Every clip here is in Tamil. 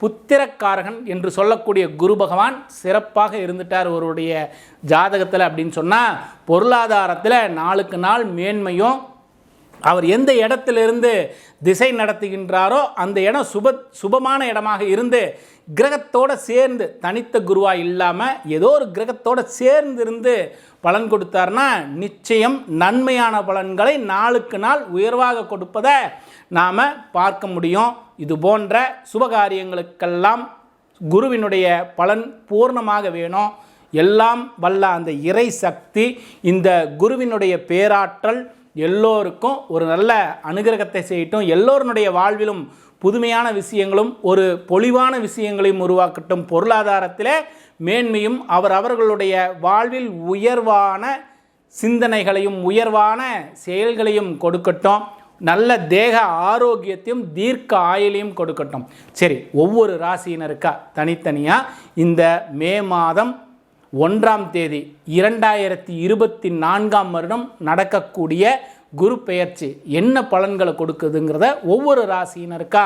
புத்திரக்காரகன் என்று சொல்லக்கூடிய குரு பகவான் சிறப்பாக இருந்துட்டார் ஒருவருடைய ஜாதகத்தில் அப்படின்னு சொன்னால் பொருளாதாரத்தில் நாளுக்கு நாள் மேன்மையும் அவர் எந்த இடத்திலிருந்து திசை நடத்துகின்றாரோ அந்த இடம் சுப சுபமான இடமாக இருந்து கிரகத்தோடு சேர்ந்து தனித்த குருவா இல்லாமல் ஏதோ ஒரு கிரகத்தோடு சேர்ந்து இருந்து பலன் கொடுத்தார்னா நிச்சயம் நன்மையான பலன்களை நாளுக்கு நாள் உயர்வாக கொடுப்பதை நாம் பார்க்க முடியும். இது போன்ற சுபகாரியங்களுக்கெல்லாம் குருவினுடைய பலன் பூர்ணமாக வேணும். எல்லாம் வல்ல அந்த இறை சக்தி இந்த குருவினுடைய பேராற்றல் எல்லோருக்கும் ஒரு நல்ல அனுகிரகத்தை செய்யட்டும். எல்லோருடைய வாழ்விலும் புதுமையான விஷயங்களும் ஒரு பொலிவான விஷயங்களையும் உருவாக்கட்டும். பொருளாதாரத்தில் மேன்மையும் அவர் அவர்களுடைய வாழ்வில் உயர்வான சிந்தனைகளையும் உயர்வான செயல்களையும் கொடுக்கட்டும். நல்ல தேக ஆரோக்கியத்தையும் தீர்க்க ஆயுளையும் கொடுக்கட்டும். சரி ஒவ்வொரு ராசியினருக்கா தனித்தனியாக இந்த மே மாதம் ஒன்றாம் தேதி இரண்டாயிரத்தி இருபத்தி நான்காம் வருடம் நடக்கக்கூடிய குரு பெயர்ச்சி என்ன பலன்களை கொடுக்குதுங்கிறத ஒவ்வொரு ராசியினருக்கா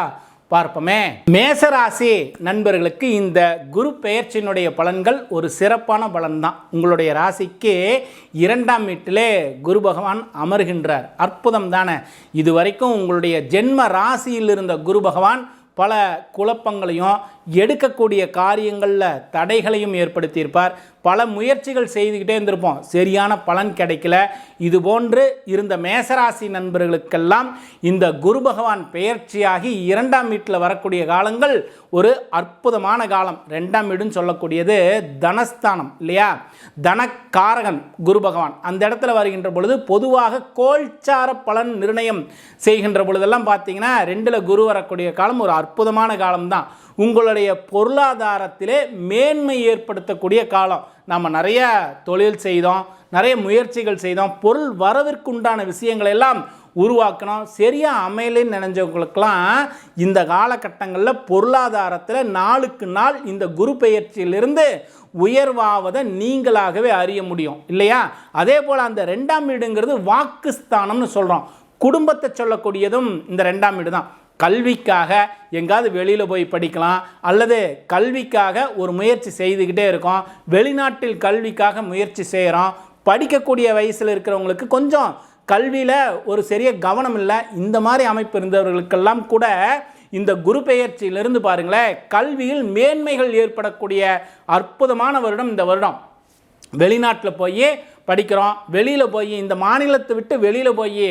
பார்ப்போமே. மேசராசி நண்பர்களுக்கு இந்த குரு பெயர்ச்சியினுடைய பலன்கள் ஒரு சிறப்பான பலன்தான். உங்களுடைய ராசிக்கு இரண்டாம் வீட்டிலே குரு பகவான் அமர்கின்றார். அற்புதம் தானே. இது வரைக்கும் உங்களுடைய ஜென்ம ராசியில் இருந்த குரு பகவான் பல குழப்பங்களையும் எடுக்கக்கூடிய காரியங்களில் தடைகளையும் ஏற்படுத்தியிருப்பார். பல முயற்சிகள் செய்துக்கிட்டே இருந்திருப்போம். சரியான பலன் கிடைக்கல. இது போன்று இருந்த மேசராசி நண்பர்களுக்கெல்லாம் இந்த குரு பகவான் பெயர்ச்சியாகி இரண்டாம் வீட்டில் வரக்கூடிய காலங்கள் ஒரு அற்புதமான காலம். ரெண்டாம் வீடுன்னு சொல்லக்கூடியது தனஸ்தானம் இல்லையா? தனக்காரகன் குரு பகவான். அந்த இடத்துல வருகின்ற பொழுது பொதுவாக கோல்சார பலன் நிர்ணயம் செய்கின்ற பொழுதெல்லாம் பார்த்தீங்கன்னா ரெண்டில் குரு வரக்கூடிய காலம் ஒரு அற்புதமான காலம்தான். உங்களுடைய பொருளாதாரத்திலே மேன்மை ஏற்படுத்தக்கூடிய காலம். நம்ம நிறைய தொழில் செய்தோம் நிறைய முயற்சிகள் செய்தோம் பொருள் வரவிற்குண்டான விஷயங்களை எல்லாம் உருவாக்கணும் சரியாக அமையலைன்னு நினைஞ்சவங்களுக்கெல்லாம் இந்த காலகட்டங்களில் பொருளாதாரத்தில் நாளுக்கு நாள் இந்த குரு பெயர்ச்சியிலிருந்து உயர்வாவதை நீங்களாகவே அறிய முடியும். இல்லையா? அதே போல் அந்த ரெண்டாம் வீடுங்கிறது வாக்குஸ்தானம்னு சொல்கிறோம் குடும்பத்தை சொல்லக்கூடியதும் இந்த ரெண்டாம் வீடு தான் கல்விக்காக எங்காவது வெளியில் போய் படிக்கலாம் அல்லது கல்விக்காக ஒரு முயற்சி செய்துக்கிட்டே இருக்கோம். வெளிநாட்டில் கல்விக்காக முயற்சி செய்கிறோம் படிக்கக்கூடிய வயசில் இருக்கிறவங்களுக்கு கொஞ்சம் கல்வியில் ஒரு சரிய கவனம் இல்லை. இந்த மாதிரி அமைப்பு இருந்தவர்களுக்கெல்லாம் கூட இந்த குரு பெயர்ச்சியிலிருந்து பாருங்களேன் கல்வியில் மேன்மைகள் ஏற்படக்கூடிய அற்புதமான வருடம் இந்த வருடம். வெளிநாட்டில் போய் படிக்கிறோம். வெளியில் போய் இந்த மாநிலத்தை விட்டு வெளியில் போய்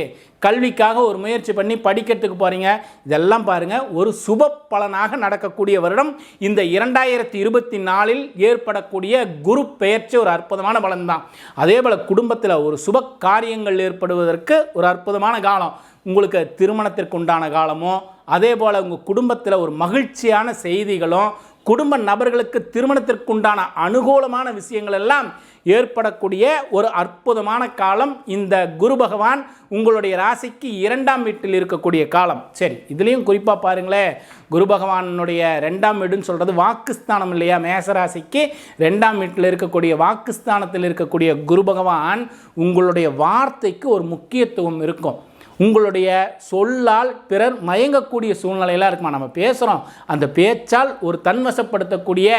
கல்விக்காக ஒரு முயற்சி பண்ணி படிக்கிறதுக்கு போகிறீங்க இதெல்லாம் பாருங்கள் ஒரு சுப பலனாக நடக்கக்கூடிய வருடம். இந்த இரண்டாயிரத்தி இருபத்தி நாலில் ஏற்படக்கூடிய குரு பெயர்ச்சி ஒரு அற்புதமான பலன்தான். அதே போல் குடும்பத்தில் ஒரு சுப காரியங்கள் ஏற்படுவதற்கு ஒரு அற்புதமான காலம். உங்களுக்கு திருமணத்திற்கு உண்டான காலமோ அதே போல் உங்கள் குடும்பத்தில் ஒரு மகிழ்ச்சியான செய்திகளும் குடும்ப நபர்களுக்கு திருமணத்திற்குண்டான அனுகூலமான விஷயங்கள் எல்லாம் ஏற்படக்கூடிய ஒரு அற்புதமான காலம் இந்த குரு பகவான் உங்களுடைய ராசிக்கு இரண்டாம் வீட்டில் இருக்கக்கூடிய காலம். சரி இதுலேயும் குறிப்பாக பாருங்களேன் குரு பகவானுடைய ரெண்டாம் வீடுன்னு சொல்கிறது வாக்குஸ்தானம் இல்லையா? மேசராசிக்கு ரெண்டாம் வீட்டில் இருக்கக்கூடிய வாக்குஸ்தானத்தில் இருக்கக்கூடிய குரு பகவான் உங்களுடைய வார்த்தைக்கு ஒரு முக்கியத்துவம் இருக்கும். உங்களுடைய சொல்லால் பிறர் மயங்கக்கூடிய சூழ்நிலையெல்லாம் இருக்குமா? நம்ம பேசுகிறோம் அந்த பேச்சால் ஒரு தன்வசப்படுத்தக்கூடிய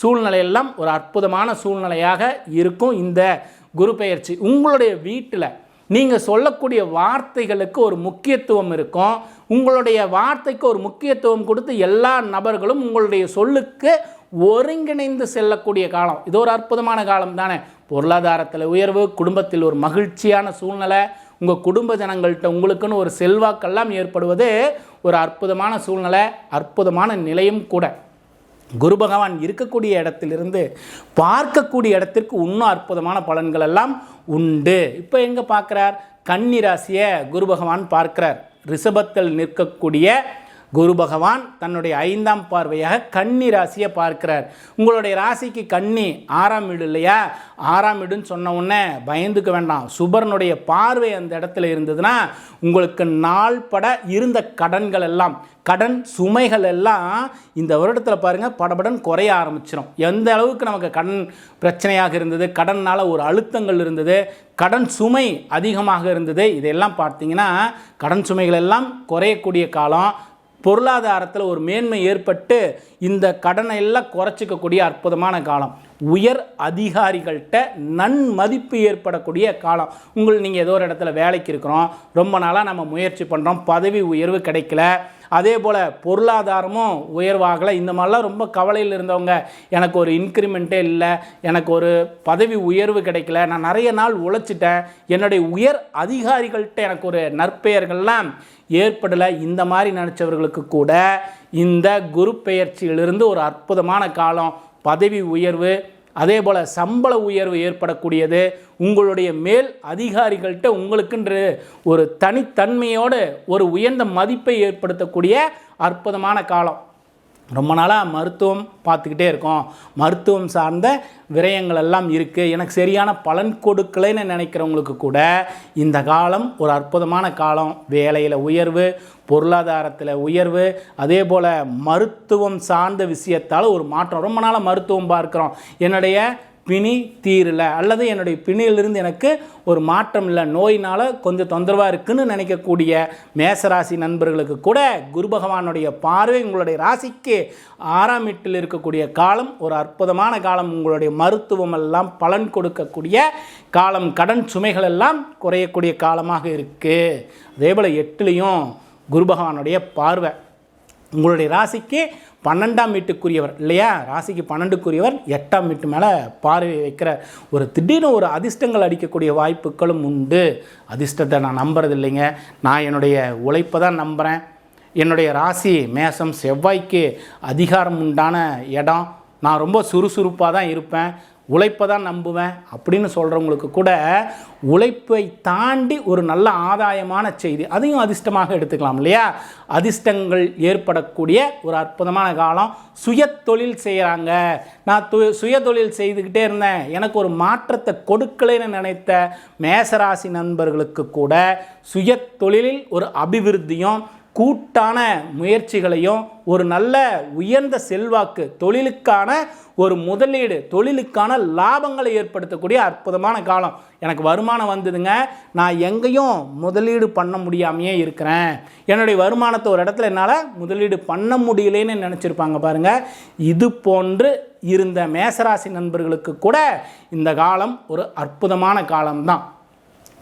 சூழ்நிலையெல்லாம் ஒரு அற்புதமான சூழ்நிலையாக இருக்கும் இந்த குரு பெயர்ச்சி. உங்களுடைய வீட்டில் நீங்கள் சொல்லக்கூடிய வார்த்தைகளுக்கு ஒரு முக்கியத்துவம் இருக்கும். உங்களுடைய வார்த்தைக்கு ஒரு முக்கியத்துவம் கொடுத்து எல்லா நபர்களும் உங்களுடைய சொல்லுக்கு ஒருங்கிணைந்து செல்லக்கூடிய காலம். இது ஒரு அற்புதமான காலம் தானே. பொருளாதாரத்தில் உயர்வு குடும்பத்தில் ஒரு மகிழ்ச்சியான சூழ்நிலை உங்கள் குடும்ப ஜனங்கள்கிட்ட உங்களுக்குன்னு ஒரு செல்வாக்கெல்லாம் ஏற்படுவது ஒரு அற்புதமான சூழ்நிலை அற்புதமான நிலையும் கூட. குரு பகவான் இருக்கக்கூடிய இடத்திலிருந்து பார்க்கக்கூடிய இடத்திற்கு இன்னும் அற்புதமான பலன்கள் எல்லாம் உண்டு. இப்போ எங்கே பார்க்குறார்? கன்னி ராசியை குரு பகவான் பார்க்கிறார். ரிஷபத்தில் நிற்கக்கூடிய குரு பகவான் தன்னுடைய ஐந்தாம் பார்வையாக கன்னி ராசியை பார்க்கிறார். உங்களுடைய ராசிக்கு கன்னி ஆறாம் வீடு இல்லையா? ஆறாம் வீடுன்னு சொன்ன உடனே பயந்துக்க வேண்டாம். சுபரனுடைய பார்வை அந்த இடத்துல இருந்ததுன்னா உங்களுக்கு நாள்பட இருந்த கடன்கள் எல்லாம் கடன் சுமைகள் எல்லாம் இந்த வருடத்தில் பாருங்கள் படபடன் குறைய ஆரம்பிச்சிடும் எந்த அளவுக்கு நமக்கு கடன் பிரச்சனையாக இருந்தது கடனால் ஒரு அழுத்தங்கள் இருந்தது கடன் சுமை அதிகமாக இருந்தது இதெல்லாம் பார்த்தீங்கன்னா கடன் சுமைகள் எல்லாம் குறையக்கூடிய காலம். பொருளாதாரத்தில் ஒரு மேன்மை ஏற்பட்டு இந்த கடனை எல்லாம் குறைச்சிக்கக்கூடிய அற்புதமான காலம். உயர் அதிகாரிகள்கிட்ட நன்மதிப்பு ஏற்படக்கூடிய காலம். உங்கள் நீங்கள் ஏதோ ஒரு இடத்துல வேலைக்கு இருக்கிறோம். ரொம்ப நாளாக நம்ம முயற்சி பண்ணுறோம் பதவி உயர்வு கிடைக்கல. அதே போல் பொருளாதாரமும் உயர்வாகலை. இந்த மாதிரிலாம் ரொம்ப கவலையில் இருந்தவங்க. எனக்கு ஒரு இன்க்ரிமெண்ட்டே இல்லை. எனக்கு ஒரு பதவி உயர்வு கிடைக்கல. நான் நிறைய நாள் உழைச்சிட்டேன். என்னுடைய உயர் அதிகாரிகள்கிட்ட எனக்கு ஒரு நற்பெயர்கள்லாம் ஏற்படலை. இந்த மாதிரி நினச்சவர்களுக்கு கூட இந்த குரு பெயர்ச்சியிலிருந்து ஒரு அற்புதமான காலம். பதவி உயர்வு அதே போல் சம்பள உயர்வு ஏற்படக்கூடியது உங்களுடைய மேல் அதிகாரிகள்கிட்ட உங்களுக்குன்ற ஒரு தனித்தன்மையோடு ஒரு உயர்ந்த மதிப்பை ஏற்படுத்தக்கூடிய அற்புதமான காலம். ரொம்ப நாளாக மருத்துவம் பார்த்துக்கிட்டே இருக்கோம். மருத்துவம் சார்ந்த விரயங்கள் எல்லாம் இருக்குது எனக்கு சரியான பலன் கொடுக்கலைன்னு நினைக்கிறவங்களுக்கு கூட இந்த காலம் ஒரு அற்புதமான காலம். வேலையில் உயர்வு பொருளாதாரத்தில் உயர்வு அதே போல் மருத்துவம் சார்ந்த விஷயத்தால் ஒரு மாற்றம். ரொம்ப நாளாக மருத்துவம் பார்க்குறோம். என்னுடைய பிணி தீரல. அல்லது என்னுடைய பிணியிலிருந்து எனக்கு ஒரு மாற்றம் இல்லை. நோயினால் கொஞ்சம் தொந்தரவாக இருக்குன்னு நினைக்கக்கூடிய மேசராசி நண்பர்களுக்கு கூட குரு பகவானுடைய பார்வை உங்களுடைய ராசிக்கு ஆறாம் வீட்டில் இருக்கக்கூடிய காலம் ஒரு அற்புதமான காலம். உங்களுடைய மருத்துவம் எல்லாம் பலன் கொடுக்கக்கூடிய காலம். கடன் சுமைகள் எல்லாம் குறையக்கூடிய காலமாக இருக்குது அதே போல் எட்டுலேயும் குரு பகவானுடைய பார்வை. உங்களுடைய ராசிக்கு பன்னெண்டாம் வீட்டுக்குரியவர் இல்லையா? ராசிக்கு பன்னெண்டுக்குரியவர் எட்டாம் வீட்டு மேலே பார்வை வைக்கிற ஒரு திடீர்னு ஒரு அதிர்ஷ்டங்கள் அடிக்கக்கூடிய வாய்ப்புகளும் உண்டு. அதிர்ஷ்டத்தை நான் நம்புறது இல்லைங்க நான் என்னுடைய உழைப்பை தான் நம்புகிறேன் என்னுடைய ராசி மேசம் செவ்வாய்க்கு அதிகாரம் உண்டான இடம். நான் ரொம்ப சுறுசுறுப்பாக தான் இருப்பேன். உழைப்பை தான் நம்புவேன் அப்படின்னு சொல்கிறவங்களுக்கு கூட உழைப்பை தாண்டி ஒரு நல்ல ஆதாயமான செய்தி அதையும் அதிர்ஷ்டமாக எடுத்துக்கலாம் இல்லையா? அதிர்ஷ்டங்கள் ஏற்படக்கூடிய ஒரு அற்புதமான காலம். சுய தொழில் செய்கிறாங்க நான் து சுய தொழில் செய்துக்கிட்டே இருந்தேன். எனக்கு ஒரு மாற்றத்தை கொடுக்கலைன்னு நினைத்த மேசராசி நண்பர்களுக்கு கூட சுய தொழிலில் ஒரு அபிவிருத்தியும் கூட்டான முயற்சிகளையும் ஒரு நல்ல உயர்ந்த செல்வாக்கு தொழிலுக்கான ஒரு முதலீடு தொழிலுக்கான லாபங்களை ஏற்படுத்தக்கூடிய அற்புதமான காலம். எனக்கு வருமானம் வந்ததுங்க. நான் எங்கேயும் முதலீடு பண்ண முடியாமையே இருக்கிறேன். என்னுடைய வருமானத்தை ஒரு இடத்துல என்னால் முதலீடு பண்ண முடியலேன்னு நினச்சிருப்பாங்க பாருங்கள் இது போன்று இருந்த மேசராசி நண்பர்களுக்கு கூட இந்த காலம் ஒரு அற்புதமான காலம்தான்.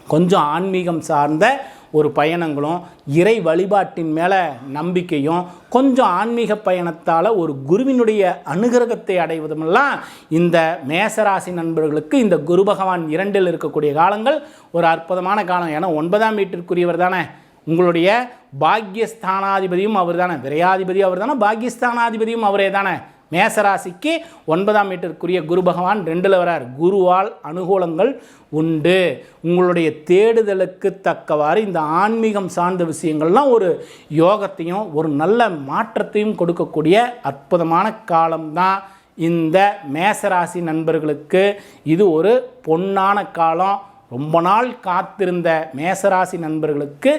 கொஞ்சம் ஆன்மீகம் சார்ந்த ஒரு பயணங்களும் இறை வழிபாட்டின் மேலே நம்பிக்கையும் கொஞ்சம் ஆன்மீக பயணத்தால் ஒரு குருவினுடைய அனுகிரகத்தை அடைவதுமெல்லாம் இந்த மேசராசி நண்பர்களுக்கு இந்த குரு பகவான் இரண்டில் இருக்கக்கூடிய காலங்கள் ஒரு அற்புதமான காலம். ஏன்னா ஒன்பதாம் வீட்டிற்குரியவர் தானே. உங்களுடைய பாக்யஸ்தானாதிபதியும் அவர் தானே விரையாதிபதி அவர் தானே பாக்யஸ்தானாதிபதியும் அவரே தானே. மேசராசிக்கு ஒன்பதாம் வீட்டிற்குரிய குரு பகவான் ரெண்டில் வரார். குருவால் அனுகூலங்கள் உண்டு. உங்களுடைய தேடுதலுக்கு தக்கவாறு இந்த ஆன்மீகம் சார்ந்த விஷயங்கள்லாம் ஒரு யோகத்தையும் ஒரு நல்ல மாற்றத்தையும் கொடுக்கக்கூடிய அற்புதமான காலம்தான் இந்த மேசராசி நண்பர்களுக்கு. இது ஒரு பொன்னான காலம். ரொம்ப நாள் காத்திருந்த மேசராசி நண்பர்களுக்கு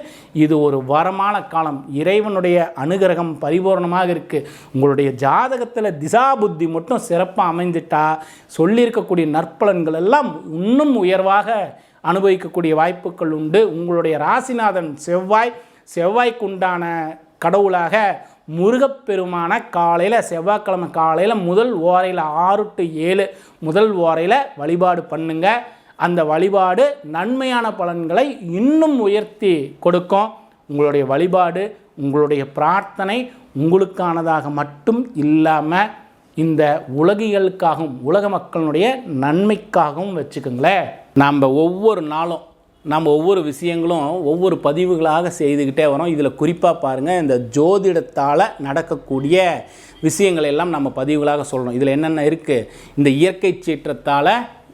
இது ஒரு வரமான காலம். இறைவனுடைய அனுகிரகம் பரிபூர்ணமாக இருக்குது உங்களுடைய ஜாதகத்தில் திசா புத்தி மட்டும் சிறப்பாக அமைஞ்சிட்டா சொல்லியிருக்கக்கூடிய நற்பலன்கள் எல்லாம் இன்னும் உயர்வாக அனுபவிக்கக்கூடிய வாய்ப்புகள் உண்டு. உங்களுடைய ராசிநாதன் செவ்வாய் செவ்வாய்க்குண்டான கடவுளாக முருகப்பெருமான காலையில் செவ்வாய்க்கிழமை காலையில் முதல் ஓரையில் ஆறு டு ஏழு முதல் ஓரையில் வழிபாடு பண்ணுங்கள் அந்த வழிபாடு நன்மையான பலன்களை இன்னும் உயர்த்தி கொடுக்கும். உங்களுடைய வழிபாடு உங்களுடைய பிரார்த்தனை உங்களுக்கானதாக மட்டும் இல்லாமல் இந்த உலகிகளுக்காகவும் உலக மக்களுடைய நன்மைக்காகவும் வச்சுக்கோங்களேன். நாம் ஒவ்வொரு நாளும் நம்ம ஒவ்வொரு விஷயங்களும் ஒவ்வொரு பதிவுகளாக செய்துக்கிட்டே வரோம். இதில் குறிப்பாக பாருங்கள் இந்த ஜோதிடத்தால் நடக்கக்கூடிய விஷயங்களை எல்லாம் நம்ம பதிவுகளாக சொல்கிறோம் இதில் என்னென்ன இருக்குது இந்த இயற்கை சீற்றத்தால்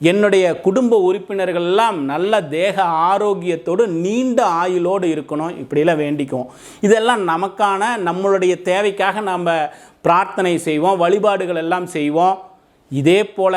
என்னுடைய குடும்ப உறுப்பினர்கள் எல்லாம் நல்ல தேக ஆரோக்கியத்தோடு நீண்ட ஆயுளோடு இருக்கணும். இப்படியெல்லாம் வேண்டிக்குவோம். இதெல்லாம் நமக்கான நம்மளுடைய தேவைக்காக நாம் பிரார்த்தனை செய்வோம் வழிபாடுகள் எல்லாம் செய்வோம். இதே போல்